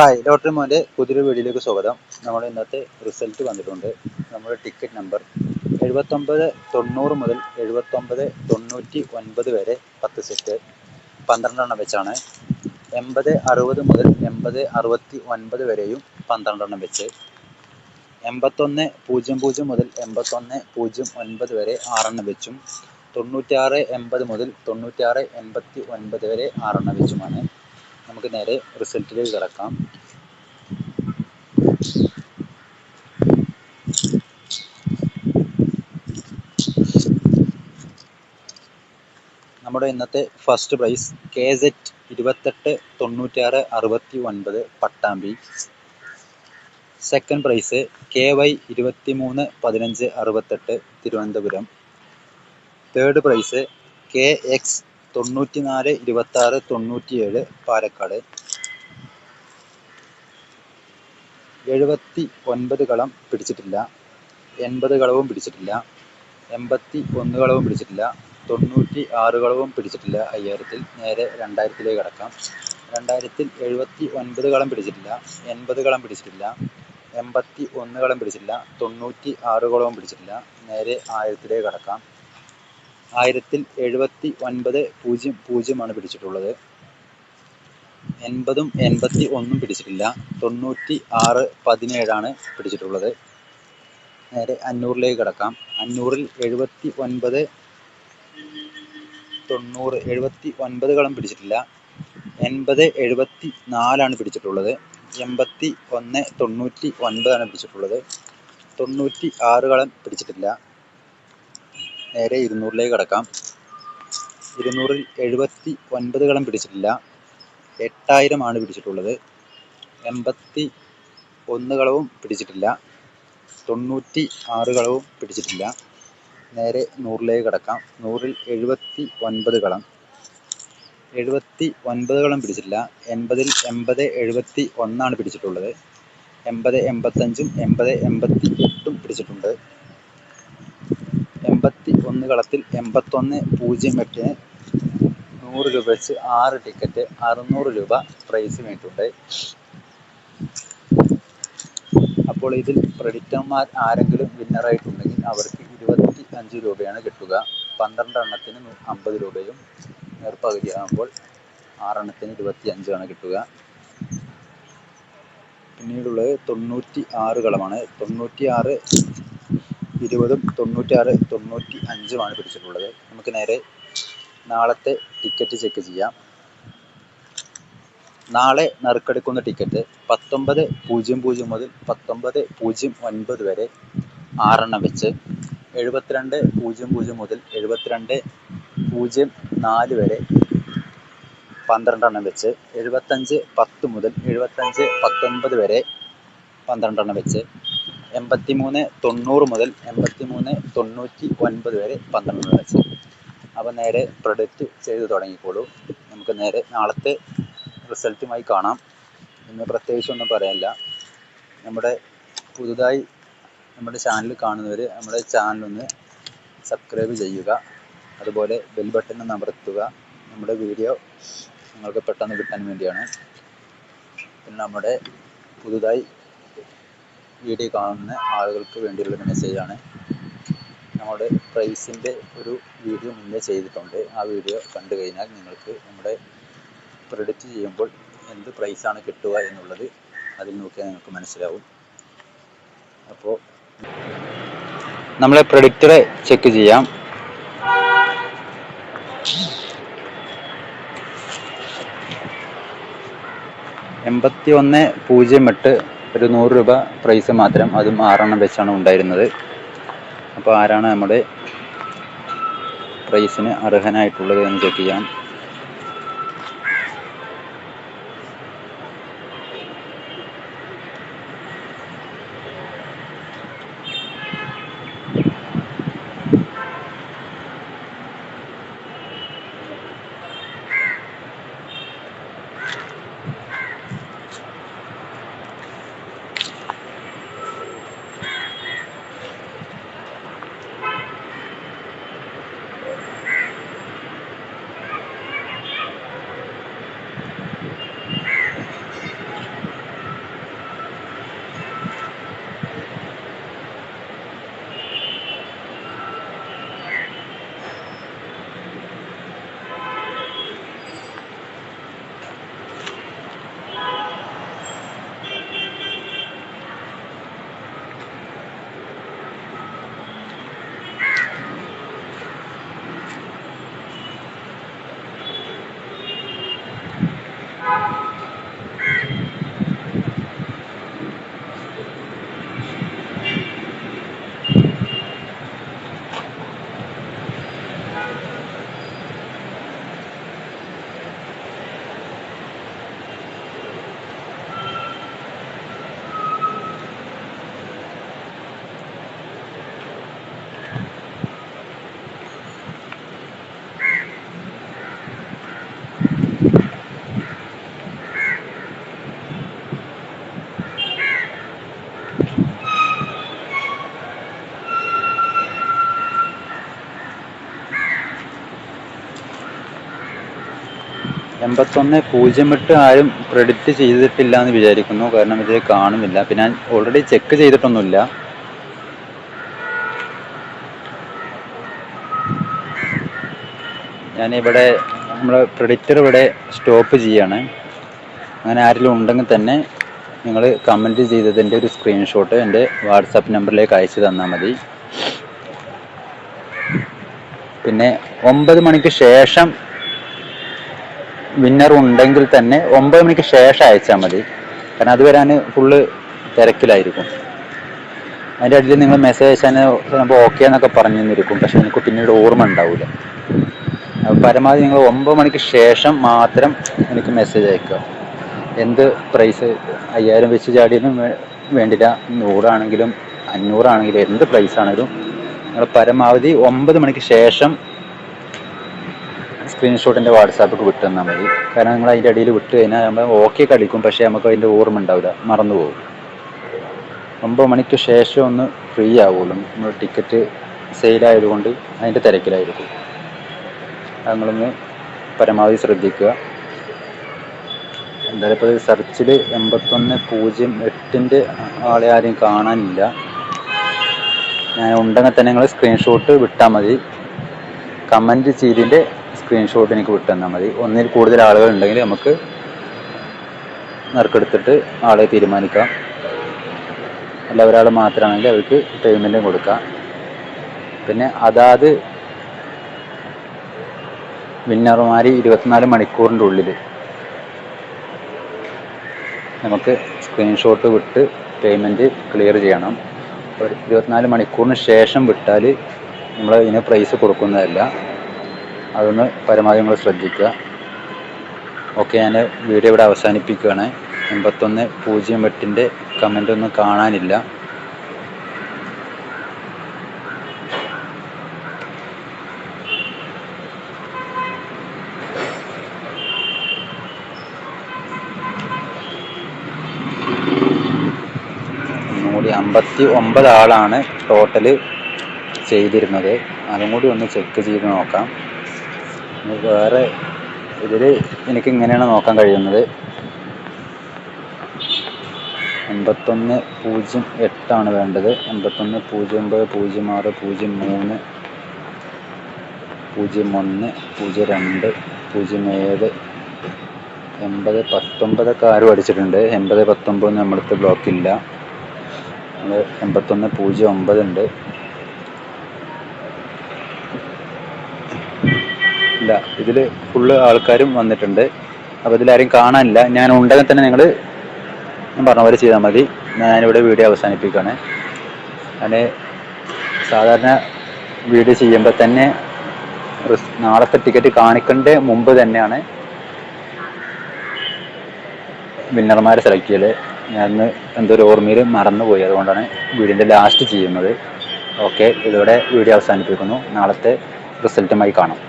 Hi doctor മോന്റെ പുതിയൊരു വീഡിയോയിലേക്ക് സ്വാഗതം. നമ്മൾ ഇന്നത്തെ റിസൾട്ട് വന്നിട്ടുണ്ട്. നമ്മുടെ ടിക്കറ്റ് നമ്പർ എഴുപത്തൊമ്പത് തൊണ്ണൂറ് മുതൽ എഴുപത്തൊമ്പത് തൊണ്ണൂറ്റി ഒൻപത് വരെ പത്ത് സെറ്റ് പന്ത്രണ്ടെണ്ണം വെച്ചാണ്. എൺപത് അറുപത് മുതൽ എൺപത് അറുപത്തി ഒൻപത് വരെയും പന്ത്രണ്ടെണ്ണം വെച്ച്. എൺപത്തൊന്ന് പൂജ്യം പൂജ്യം മുതൽ എൺപത്തൊന്ന് പൂജ്യം ഒൻപത് വരെ ആറെണ്ണം വെച്ചും. തൊണ്ണൂറ്റാറ് എൺപത് മുതൽ തൊണ്ണൂറ്റാറ് എൺപത്തി ഒൻപത് വരെ ആറെണ്ണം വെച്ചുമാണ്. നമുക്ക് നേരെ റിസൾട്ടിലേക്ക് കിടക്കാം. നമ്മുടെ ഇന്നത്തെ ഫസ്റ്റ് പ്രൈസ് കെ സെറ്റ് ഇരുപത്തെട്ട് തൊണ്ണൂറ്റാറ് അറുപത്തി ഒൻപത് Pattambi. Second prize K Y ഇരുപത്തി മൂന്ന് പതിനഞ്ച് അറുപത്തെട്ട് Thiruvananthapuram. Third prize K X തൊണ്ണൂറ്റി നാല് ഇരുപത്തി ആറ് തൊണ്ണൂറ്റിയേഴ് പാലക്കാട്. എഴുപത്തി ഒൻപത് കളം പിടിച്ചിട്ടില്ല. എൺപത് കളവും പിടിച്ചിട്ടില്ല. എൺപത്തി ഒന്ന് കളവും പിടിച്ചിട്ടില്ല. തൊണ്ണൂറ്റി ആറ് കളവും പിടിച്ചിട്ടില്ല. അയ്യായിരത്തിൽ നേരെ രണ്ടായിരത്തിലേക്ക് കടക്കാം. രണ്ടായിരത്തിൽ എഴുപത്തി ഒൻപത് കളം പിടിച്ചിട്ടില്ല. എൺപത് കളം പിടിച്ചിട്ടില്ല. എൺപത്തി ഒന്ന് കളം പിടിച്ചിട്ടില്ല. തൊണ്ണൂറ്റി ആറ് കളവും പിടിച്ചിട്ടില്ല. നേരെ ആയിരത്തിലേക്ക് കടക്കാം. ആയിരത്തിൽ എഴുപത്തി ഒൻപത് പൂജ്യം പൂജ്യമാണ് പിടിച്ചിട്ടുള്ളത്. എൺപതും എൺപത്തി ഒന്നും പിടിച്ചിട്ടില്ല. തൊണ്ണൂറ്റി ആറ് പതിനേഴാണ് പിടിച്ചിട്ടുള്ളത്. നേരെ അഞ്ഞൂറിലേക്ക് കിടക്കാം. അഞ്ഞൂറിൽ എഴുപത്തി ഒൻപത് തൊണ്ണൂറ് എഴുപത്തി ഒൻപത് കളം പിടിച്ചിട്ടില്ല. എൺപത് എഴുപത്തി നാലാണ് പിടിച്ചിട്ടുള്ളത്. എൺപത്തി ഒന്ന് തൊണ്ണൂറ്റി ഒൻപതാണ് പിടിച്ചിട്ടുള്ളത്. തൊണ്ണൂറ്റി ആറ് കളം പിടിച്ചിട്ടില്ല. നേരെ ഇരുന്നൂറിലേക്ക് കിടക്കാം. ഇരുന്നൂറിൽ എഴുപത്തി ഒൻപത് കളം പിടിച്ചിട്ടില്ല എട്ടായിരമാണ് പിടിച്ചിട്ടുള്ളത്. എൺപത്തി ഒന്ന് കളവും പിടിച്ചിട്ടില്ല. തൊണ്ണൂറ്റി ആറ് കളവും പിടിച്ചിട്ടില്ല. നേരെ നൂറിലേക്ക് കിടക്കാം. നൂറിൽ എഴുപത്തി ഒൻപത് കളം എഴുപത്തി ഒൻപത് കളം പിടിച്ചിട്ടില്ല. എൺപതിൽ എൺപത് എഴുപത്തി ഒന്നാണ് പിടിച്ചിട്ടുള്ളത്. എൺപത് എൺപത്തഞ്ചും എൺപത് എൺപത്തി എട്ടും പിടിച്ചിട്ടുണ്ട്. എൺപത്തി ഒന്ന് കളത്തിൽ എൺപത്തൊന്ന് പൂജ്യം എട്ടിന് നൂറ് രൂപ വെച്ച് ആറ് ടിക്കറ്റ് അറുന്നൂറ് രൂപ പ്രൈസ് വേണ്ടിയിട്ടുണ്ട് അപ്പോൾ ഇതിൽ പ്രഡിക്ടർമാർ ആരെങ്കിലും വിന്നറായിട്ടുണ്ടെങ്കിൽ അവർക്ക് ഇരുപത്തി അഞ്ച് രൂപയാണ് കിട്ടുക. പന്ത്രണ്ട് എണ്ണത്തിന് അമ്പത് രൂപയും നേർപ്പകുതി ആകുമ്പോൾ ആറെണ്ണത്തിന് ഇരുപത്തി അഞ്ചാണ് കിട്ടുക. പിന്നീടുള്ളത് തൊണ്ണൂറ്റി ആറ് കളമാണ്. തൊണ്ണൂറ്റി ആറ് ഇരുപതും തൊണ്ണൂറ്റാറ് തൊണ്ണൂറ്റി അഞ്ചുമാണ് പിടിച്ചിട്ടുള്ളത്. നമുക്ക് നേരെ നാളത്തെ ടിക്കറ്റ് ചെക്ക് ചെയ്യാം. നാളെ നറുക്കെടുക്കുന്ന ടിക്കറ്റ് പത്തൊമ്പത് പൂജ്യം പൂജ്യം മുതൽ പത്തൊമ്പത് പൂജ്യം ഒൻപത് വരെ ആറെണ്ണം വെച്ച് എഴുപത്തിരണ്ട് പൂജ്യം പൂജ്യം മുതൽ എഴുപത്തിരണ്ട് പൂജ്യം നാല് വരെ പന്ത്രണ്ടെണ്ണം വെച്ച് എഴുപത്തഞ്ച് പത്ത് മുതൽ എഴുപത്തഞ്ച് പത്തൊൻപത് വരെ പന്ത്രണ്ടെണ്ണം വെച്ച് എൺപത്തി മൂന്ന് തൊണ്ണൂറ് മുതൽ എൺപത്തി മൂന്ന് തൊണ്ണൂറ്റി ഒൻപത് വരെ പന്ത്രണ്ട് വയസ്സ്. അപ്പോൾ നേരെ പ്രൊഡക്റ്റ് ചെയ്ത് തുടങ്ങിക്കോളൂ. നമുക്ക് നേരെ നാളത്തെ റിസൾട്ടുമായി കാണാം. ഇന്ന് പ്രത്യേകിച്ചൊന്നും പറയാനില്ല. നമ്മുടെ പുതുതായി നമ്മുടെ ചാനൽ കാണുന്നവർ നമ്മുടെ ചാനലൊന്ന് സബ്സ്ക്രൈബ് ചെയ്യുക. അതുപോലെ ബെൽ ബട്ടൺ അമർത്തുക. നമ്മുടെ വീഡിയോ നിങ്ങൾക്ക് പെട്ടെന്ന് കിട്ടാൻ വേണ്ടിയാണ്. പിന്നെ നമ്മുടെ പുതുതായി വീഡിയോ കാണുന്ന ആളുകൾക്ക് വേണ്ടിയുള്ളൊരു മെസ്സേജാണ് നമ്മുടെ പ്രൈസിന്റെ ഒരു വീഡിയോ മുന്നേ ചെയ്തിട്ടുണ്ട്. ആ വീഡിയോ കണ്ടു കഴിഞ്ഞാൽ നിങ്ങൾക്ക് നമ്മുടെ പ്രെഡിക്റ്റ് ചെയ്യുമ്പോൾ എന്ത് പ്രൈസാണ് കിട്ടുക എന്നുള്ളത് അതിൽ നോക്കിയാൽ നിങ്ങൾക്ക് മനസ്സിലാവും. അപ്പോൾ നമ്മളെ പ്രൊഡിക്റ്ററെ ചെക്ക് ചെയ്യാം. എൺപത്തി ഒന്ന് പൂജ്യം എട്ട് ഒരു നൂറ് രൂപ പ്രൈസ് മാത്രം അതും ആറെണ്ണം വെച്ചാണ് ഉണ്ടായിരുന്നത്. അപ്പോൾ ആരാണ് നമ്മുടെ പ്രൈസിന് അർഹനായിട്ടുള്ളത് എന്ന് ചെക്ക് ചെയ്യാം. എൺപത്തൊന്ന് പൂജ്യം എട്ട് ആരും ക്രെഡിറ്റ് ചെയ്തിട്ടില്ല എന്ന് വിചാരിക്കുന്നു. കാരണം ഇത് കാണുന്നില്ല. പിന്നെ ഞാൻ ഓൾറെഡി ചെക്ക് ചെയ്തിട്ടൊന്നുമില്ല. ഞാനിവിടെ നമ്മൾ പ്രെഡിക്റ്റർ ഇവിടെ സ്റ്റോപ്പ് ചെയ്യാണ്. അങ്ങനെ ആരെങ്കിലും ഉണ്ടെങ്കിൽ തന്നെ നിങ്ങൾ കമന്റ് ചെയ്തതിന്റെ ഒരു സ്ക്രീൻഷോട്ട് എന്റെ വാട്സാപ്പ് നമ്പറിലേക്ക് അയച്ചു തന്നാൽ മതി. പിന്നെ ഒമ്പത് മണിക്ക് ശേഷം വിന്നർ ഉണ്ടെങ്കിൽ തന്നെ ഒമ്പത് മണിക്ക് ശേഷം അയച്ചാൽ മതി. കാരണം അത് വരാൻ ഫുള്ള് തിരക്കിലായിരിക്കും. അതിന്റെ ഇടയിൽ നിങ്ങൾ മെസ്സേജ് അയച്ചാൽ ചിലപ്പോൾ ഓക്കെ എന്നൊക്കെ പറഞ്ഞു തന്നിരിക്കും പക്ഷെ നിങ്ങൾക്ക് പിന്നീട് ഓർമ്മ ഉണ്ടാവില്ല പരമാവധി നിങ്ങൾ ഒമ്പത് മണിക്ക് ശേഷം മാത്രം എനിക്ക് മെസ്സേജ് അയക്കുക. എന്ത് പ്രൈസ് അയ്യായിരം വെച്ച് ചാടിയാലും വേണ്ടില്ല. നൂറാണെങ്കിലും അഞ്ഞൂറാണെങ്കിലും എന്ത് പ്രൈസ് ആണെങ്കിലും നിങ്ങൾ പരമാവധി ഒമ്പത് മണിക്ക് ശേഷം സ്ക്രീൻഷോട്ടിന്റെ വാട്സാപ്പിൽ വിട്ട് തന്നാൽ മതി. കാരണം നിങ്ങൾ അതിന്റെ ഇടയിൽ വിട്ട് കഴിഞ്ഞാൽ നമ്മൾ ഓക്കെ കളിക്കും പക്ഷേ നമുക്ക് അതിന്റെ ഓർമ്മ ഉണ്ടാവില്ല. മറന്നു പോകും. ഒമ്പത് മണിക്ക് ശേഷം ഒന്ന് ഫ്രീ ആവുള്ളൂ നമ്മൾ ടിക്കറ്റ് സെയിലായതുകൊണ്ട് അതിന്റെ തിരക്കിലായിരിക്കും. നിങ്ങളൊന്ന് പരമാവധി ശ്രദ്ധിക്കുക. എന്തായാലും ഇപ്പോൾ സെർച്ചിൽ എൺപത്തൊന്ന് പൂജ്യം എട്ടിന്റെ ആളെ ആരെയും കാണാനില്ല. ഞാൻ ഉണ്ടെങ്കിൽ തന്നെ നിങ്ങൾ സ്ക്രീൻഷോട്ട് വിട്ടാൽ മതി. കമന്റ് ചെയ്തതിന്റെ സ്ക്രീൻഷോട്ട് എനിക്ക് വിട്ടു തന്നാൽ മതി. ഒന്നിൽ കൂടുതൽ ആളുകൾ ഉണ്ടെങ്കിൽ നമുക്ക് നറുക്കെടുത്തിട്ട് ആളെ തീരുമാനിക്കാം. അല്ല ഒരാൾ മാത്രമാണെങ്കിൽ അവർക്ക് പേയ്മെന്റും കൊടുക്കാം. പിന്നെ അതാത് വിന്നർമാർ ഇരുപത്തിനാല് മണിക്കൂറിന്റെ ഉള്ളിൽ നമുക്ക് സ്ക്രീൻഷോട്ട് വിട്ട് പേയ്മെന്റ് ക്ലിയർ ചെയ്യണം. ഒരു ഇരുപത്തിനാല് മണിക്കൂറിന് ശേഷം വിട്ടാൽ നമ്മൾ ഇതിന് പ്രൈസ് കൊടുക്കുന്നതല്ല. അതൊന്ന് പരമാവധി നിങ്ങൾ ശ്രദ്ധിക്കുക. ഓക്കെ ഞാൻ വീഡിയോ ഇവിടെ അവസാനിപ്പിക്കുകയാണ്. എൺപത്തൊന്ന് പൂജ്യം എട്ടിന്റെ കമന്റ് ഒന്നും കാണാനില്ല. ഒന്നുകൂടി അമ്പത്തി ഒമ്പത് ആളാണ് ടോട്ടൽ ചെയ്തിരുന്നത്. അതും കൂടി ഒന്ന് ചെക്ക് ചെയ്ത് നോക്കാം. വേറെ ഇതിൽ എനിക്ക് ഇങ്ങനെയാണ് നോക്കാൻ കഴിയുന്നത്. എൺപത്തൊന്ന് പൂജ്യം എട്ടാണ് വേണ്ടത്. എൺപത്തൊന്ന് പൂജ്യം ഒമ്പത് പൂജ്യം ആറ് പൂജ്യം മൂന്ന് പൂജ്യം ഒന്ന് പൂജ്യം രണ്ട് പൂജ്യം ഏഴ് എൺപത് പത്തൊമ്പതൊക്കെ ആരും അടിച്ചിട്ടുണ്ട്. എൺപത് പത്തൊമ്പത് നമ്മളടുത്ത് ബ്ലോക്കില്ല എൺപത്തൊന്ന് പൂജ്യം ഒമ്പത് ഉണ്ട് ഇല്ല. ഇതിൽ ഫുള്ള് ആൾക്കാരും വന്നിട്ടുണ്ട്. അപ്പോൾ ഇതിലാരും കാണാനില്ല. ഞാൻ ഉണ്ടെങ്കിൽ തന്നെ നിങ്ങൾ ഞാൻ പറഞ്ഞ പോലെ ചെയ്താൽ മതി. ഞാനിവിടെ വീഡിയോ അവസാനിപ്പിക്കുകയാണ്. ഞാൻ സാധാരണ വീഡിയോ ചെയ്യുമ്പോൾ തന്നെ നാളത്തെ ടിക്കറ്റ് കാണിക്കേണ്ട മുമ്പ് തന്നെയാണ് വിന്നർമാരെ സെലക്ട് ചെയ്യൽ. ഞാൻ എന്തോ ഒരു ഓർമ്മയിൽ മറന്നുപോയി. അതുകൊണ്ടാണ് വീടിന്റെ ലാസ്റ്റ് ചെയ്യുന്നത്. ഓക്കെ ഇതോടെ വീഡിയോ അവസാനിപ്പിക്കുന്നു. നാളത്തെ റിസൾട്ടുമായി കാണാം.